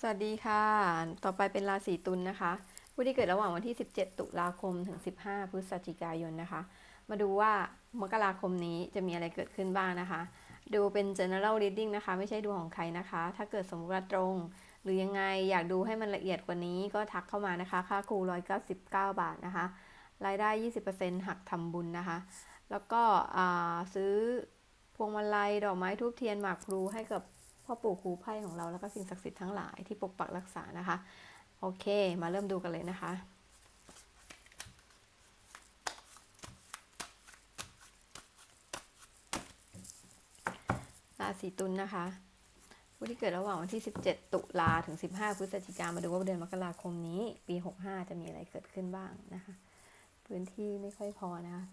สวัสดีค่ะ ต่อไปเป็นราศีตุลนะคะ ผู้ที่เกิดระหว่างวันที่ 17 ตุลาคมถึง 15 พฤศจิกายนนะคะ มาดูว่ามกราคมนี้จะมีอะไรเกิดขึ้นบ้างนะคะ ดูเป็น general reading นะคะ ไม่ใช่ดูของใครนะคะ ถ้าเกิดสมมติว่าตรง หรือยังไงอยากดูให้มันละเอียดกว่านี้ก็ทักเข้ามานะคะ ค่าครู 199 บาทนะคะ รายได้ 20%หักทำบุญนะคะ แล้วก็ซื้อพวงมาลัยดอกไม้ทูบเทียนหมากพลูให้กับ พ่อปู่ครูไพ่ของเราแล้วก็สิ่งศักดิ์สิทธิ์ทั้งหลายที่ปกปักรักษานะคะ โอเค มาเริ่มดูกันเลยนะคะราศีตุลนะคะ ผู้ที่เกิดระหว่างวันที่ 17 ตุลาถึง 15 พฤศจิกามาดูว่าเดือนมกราคมนี้ ปี 65 จะมีอะไรเกิดขึ้นบ้างนะคะ พื้นที่ไม่ค่อยพอนะคะ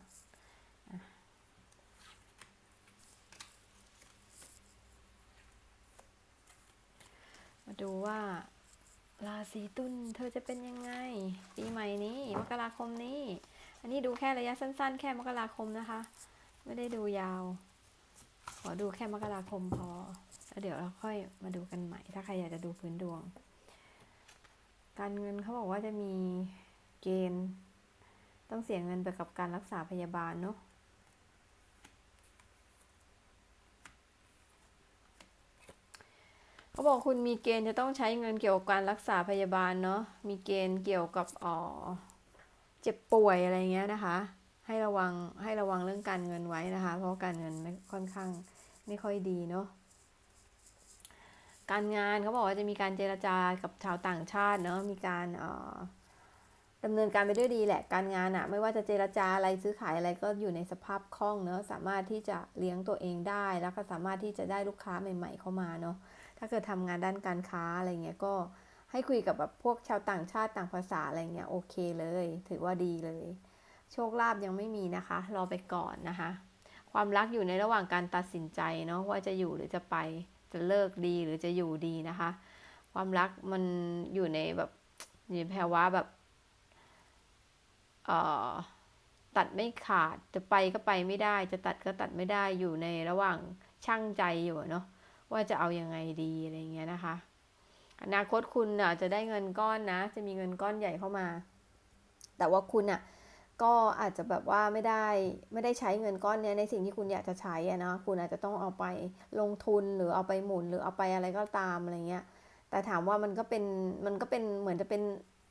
ดูว่า ราศีตุลเธอจะเป็นยังไง ปีใหม่นี้มกราคมนี้ อันนี้ดูแค่ระยะสั้น ๆ แค่มกราคมนะคะ ไม่ได้ดูยาว ขอดูแค่มกราคมพอแล้วเดี๋ยวเราค่อยมาดูกันใหม่ ถ้าใครอยากจะดูพื้นดวง การเงินเขาบอกว่าจะมีเกณฑ์ ต้องเสียเงินไปกับการรักษาพยาบาลเนาะ เขาบอกคุณมีเกณฑ์จะต้องใช้เงินเกี่ยวกับการรักษาพยาบาลเนาะ มีเกณฑ์เกี่ยวกับอ๋อเจ็บป่วยอะไรเงี้ยนะคะ ให้ระวังให้ระวังเรื่องการเงินไว้นะคะ เพราะการเงินไม่ค่อนข้างไม่ค่อยดีเนาะ การงานเขาบอกว่าจะมีการเจรจากับชาวต่างชาติเนาะ มีการเอ่อ ดำเนินการไปด้วยดีแหละการงานอะไม่ว่าจะเจรจาอะไรซื้อขายอะไรก็อยู่ในสภาพคล่องเนาะสามารถที่จะเลี้ยงตัวเองได้ แล้วก็สามารถที่จะได้ลูกค้าใหม่ ๆ เข้ามาเนาะถ้าเกิดทำงานด้านการค้าอะไรเงี้ยก็ให้คุยกับแบบพวกชาวต่างชาติต่างภาษาอะไรเงี้ยโอเคเลย ถือว่าดีเลย โชคลาภยังไม่มีนะคะ รอไปก่อนนะคะ ความรักอยู่ในระหว่างการตัดสินใจเนาะว่าจะอยู่หรือจะไปจะเลิกดีหรือจะอยู่ดีนะคะ ความรักมันอยู่ในแบบอยู่ในภาวะแบบ ตัดไม่ขาดจะไปก็ไปไม่ได้ จะตัดก็ตัดไม่ได้อยู่ในระหว่างช่างใจอยู่เนาะว่าจะเอายังไงดีอะไรเงี้ยนะคะ อนาคตคุณอะจะได้เงินก้อนนะ จะมีเงินก้อนใหญ่เข้ามา แต่ว่าคุณอะก็อาจจะแบบว่าไม่ได้ไม่ได้ใช้เงินก้อนเนี้ยในสิ่งที่คุณอยากจะใช้อะนะคุณอาจจะต้องเอาไปลงทุนหรือเอาไปหมุนหรือเอาไปอะไรก็ตามอะไรเงี้ยแต่ถามว่ามันก็เป็นมันก็เป็นเหมือนจะเป็น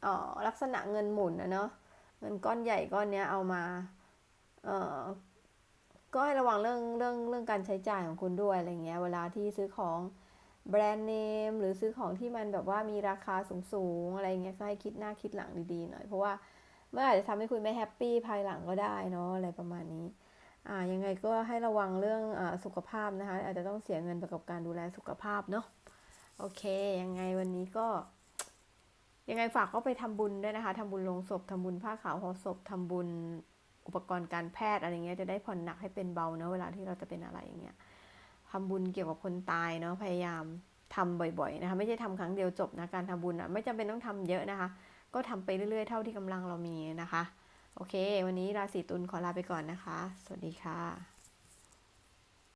เอ่อลักษณะเงินหมุนนะเนาะ เงินก้อนใหญ่ก้อนเนี้ยเอามา เอ่อ ก็ให้ระวังเรื่องเรื่องเรื่องการใช้จ่ายของคุณด้วยอะไรเงี้ย เวลาที่ซื้อของแบรนด์เนมหรือซื้อของที่มันแบบว่ามีราคาสูงๆอะไรเงี้ยก็ให้คิดหน้าคิดหลังดีๆหน่อย เพราะว่าเมันออาจจะทำให้คุณไม่แฮปปี้ภายหลังก็ได้เนาะอะไรประมาณนี้ อ่ายังไงก็ให้ระวังเรื่องอสุขภาพนะคะ อาจจะต้องเสียเงินไปกับการดูแลสุขภาพเนาะโอเค ยังไงวันนี้ก็ ยังไงฝากก็ไปทำบุญด้วยนะคะทำบุญลงศพทำบุญผ้าขาวห่อศพทำบุญอุปกรณ์การแพทย์อะไรเงี้ยจะได้ผ่อนหนักให้เป็นเบาเนอะเวลาที่เราจะเป็นอะไรอย่างเงี้ยทำบุญเกี่ยวกับคนตายเนาะพยายามทำบ่อยๆนะคะ ไม่ใช่ทำครั้งเดียวจบนะการทำบุญอะไม่จำเป็นต้องทำเยอะนะคะ ก็ทำไปเรื่อยๆ เท่าที่กำลังเรามีนะคะ โอเค วันนี้ราศีตุลขอลาไปก่อนนะคะ สวัสดีค่ะ